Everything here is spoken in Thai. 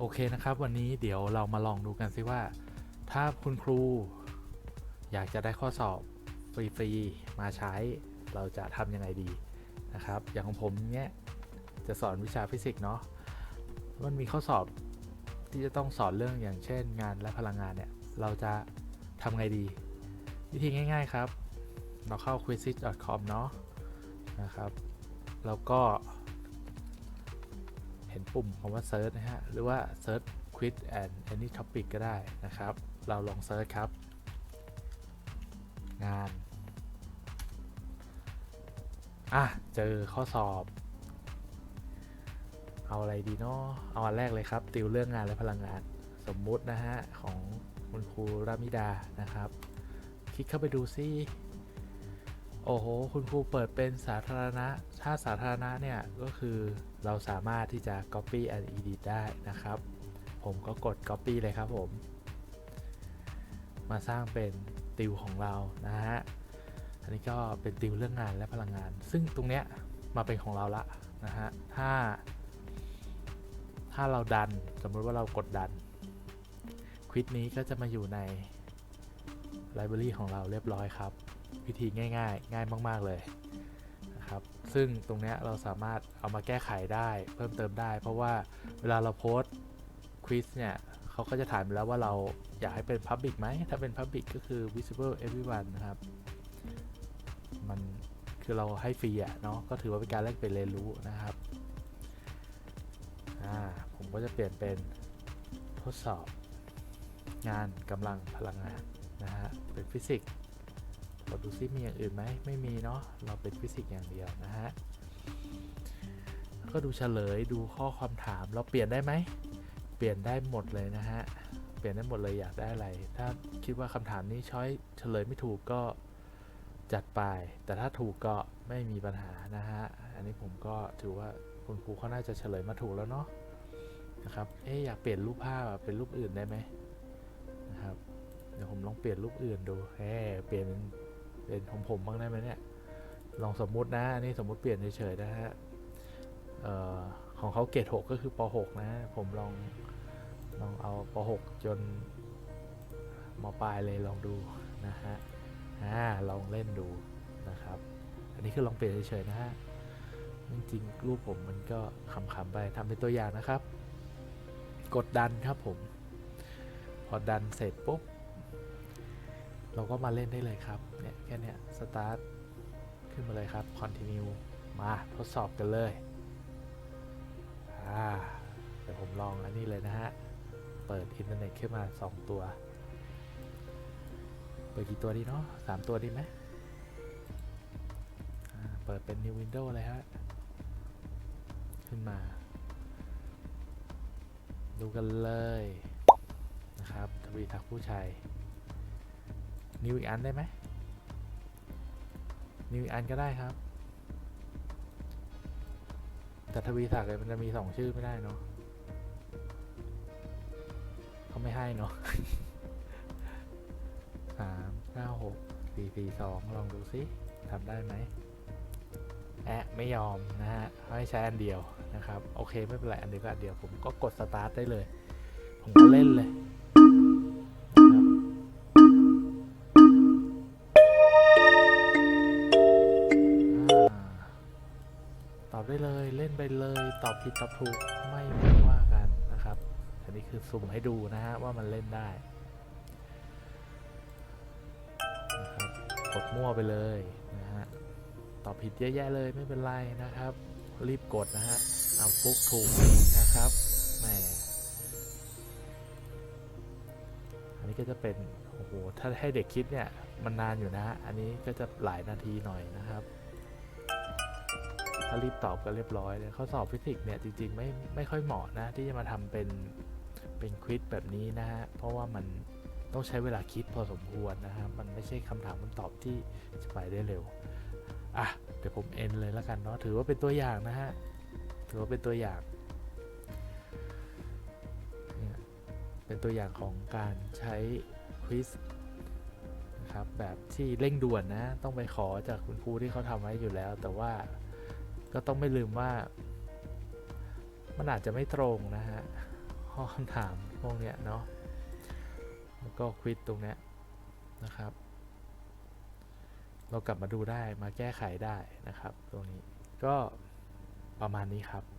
โอเคนะครับ วันนี้เดี๋ยวเรามาลองดูกันซิว่า ถ้าคุณครู อยากจะได้ข้อสอบฟรีๆ มาใช้เราจะทำยังไงดีนะครับ อย่างของผมเนี้ยจะสอนวิชาฟิสิกส์เนาะมันมีข้อสอบที่จะต้องสอนเรื่องอย่างเช่น งานและพลังงานเนี่ยเราจะทำไงดี วิธีง่าย ๆครับ เราเข้า quizzes.com เนาะนะครับ แล้วก็ ห็นปุ่มคำว่า search นะฮะ หรือว่า search quiz and any topic ก็ได้นะครับ เราลอง search ครับ งาน อะ เจอข้อสอบ เอาอะไรดีเนาะเอาอันแรกเลยครับ ติวเรื่องงานและพลังงาน สมมุตินะฮะ ของคุณครูรามิดานะครับ คลิกเข้าไปดูซิ โอ้โห คุณครูเปิดเป็นสาธารณะ ถ้าสาธารณะเนี่ย ก็คือเราสามารถที่จะ copy and edit ได้นะครับ ผมก็กด copy เลยครับผม มาสร้างเป็นติวของเรานะฮะ อันนี้ก็เป็นติวเรื่องงานและพลังงาน ซึ่งตรงเนี้ยมาเป็นของเราละนะฮะ ถ้า ถ้าเราดัน สมมติว่าเรากดดัน ควิดนี้ก็จะมาอยู่ในไลบรารีของเราเรียบร้อยครับ วิธีง่าย ๆ ง่ายมาก ๆ เลยนะครับ ซึ่งตรงนี้เราสามารถเอามาแก้ไขได้เพิ่มเติมได้ เพราะว่าเวลาเราโพสต์ควิสเนี่ยเขาก็จะถามแล้วว่าเราอยากให้เป็น Public ไหม ถ้าเป็น Public ก็คือ visible everyone นะครับ มันคือเราให้ฟรีอะเนาะก็ถือว่าเป็นการแลกเปลี่ยนเรียนรู้นะครับอ่าผมก็จะเปลี่ยนเป็นทดสอบงานกำลังพลังงานนะฮะเป็นฟิสิกส์ เราดูซิมีอย่างอื่นไหมไม่มีเนาะเราเป็นฟิสิกส์อย่างเดียวนะฮะก็ดูเฉลยดูข้อความถามเราเปลี่ยนได้ไหมเปลี่ยนได้หมดเลยนะฮะเปลี่ยนได้หมดเลยอยากได้อะไร ถ้าคิดว่าคำถามนี้ช้อยเฉลยไม่ถูกก็จัดไป แต่ถ้าถูกก็ไม่มีปัญหานะฮะอันนี้ผมก็ถือว่าคุณครูเขาน่าจะเฉลยมาถูกแล้วเนาะนะครับเอ๊อยากเปลี่ยนรูปภาพเป็นรูปอื่นได้ไหมนะครับเดี๋ยวผมลองเปลี่ยนรูปอื่นดูแหมเปลี่ยน เป็นของผมบ้างได้ไหมเนี่ย ลองสมมุตินะอันนี้สมมุติเปลี่ยนเฉยๆนะฮะของเขาเกรด6ก็คือป .6 นะ ผมลองลองเอาป .6 จนมปลายเลยลองดูนะฮะอ่าลองเล่นดูนะครับ อันนี้คือลองเปลี่ยนเฉยๆนะฮะจริงๆรูปผมมันก็ขำๆไปทำเป็นตัวอย่างนะครับ กดดันครับผม พอดันเสร็จปุ๊บ เราก็มาเล่นได้เลยครับ เนี่ยแค่เนี้ยสตาร์ทขึ้นมาเลยครับ continue มาทดสอบกันเลย อ่า เดี๋ยวผมลองอันนี้เลยนะฮะ เปิดอินเทอร์เน็ตขึ้นมา 2 ตัว เปิดกี่ตัวดีเนาะสามตัวดีไหมเปิดเป็น new window เลยฮะ ขึ้นมา ดูกันเลยนะครับทวีทักผู้ชัย นิวอีกอันได้ไหมนิวอีกอันก็ได้ครับ แต่ทวีศักดิ์เนี่ยมันจะมีสองชื่อไม่ได้เนาะเขาไม่ให้เนาะสามเก้าหกสี่สี่สองลองดูสิทำได้ไหมแอะไม่ยอมนะฮะให้ใช้อันเดียวนะครับ โอเคไม่เป็นไรอันเดียวก็อันเดียวผมก็กดสตาร์ทได้เลย ผมก็เล่นเลย ตอบได้เลยเล่นไปเลยตอบผิดตอบถูกไม่ไม่ว่ากันนะครับ อันนี้คือสุ่มให้ดูนะฮะว่ามันเล่นได้นะครับกดมั่วไปเลยนะฮะตอบผิดเยอะแยะเลยไม่เป็นไรนะครับ รีบกดนะฮะเอาฟุกถูกนะครับแหมอันนี้ก็จะเป็นโอ้โหถ้าให้เด็กคิดเนี่ยมันนานอยู่นะ อันนี้ก็จะหลายนาทีหน่อยนะครับ ถ้ารีบตอบก็เรียบร้อยเลยข้อสอบฟิสิกส์เนี่ยจริงๆไม่ไม่ค่อยเหมาะนะที่จะมาทำเป็นเป็นควิดแบบนี้นะฮะเพราะว่ามันต้องใช้เวลาคิดพอสมควรนะฮะมันไม่ใช่คำถามคำตอบที่จะไปได้เร็วอะเดี๋ยวผมเอ็นเลยแล้วกันเนาะถือว่าเป็นตัวอย่างนะฮะถือว่าเป็นตัวอย่างเนี่ยเป็นตัวอย่างของการใช้ควิสนะครับแบบที่เร่งด่วนนะ ต้องไปขอจากคุณครูที่เขาทำไว้อยู่แล้ว แต่ว่า ก็ต้องไม่ลืมว่า มันอาจจะไม่ตรงนะฮะข้อคำถามพวกเนี้ยเนาะแล้วก็ควิดตรงเนี้ยนะครับ เรากลับมาดูได้มาแก้ไขได้นะครับ ตรงนี้ก็ประมาณนี้ครับ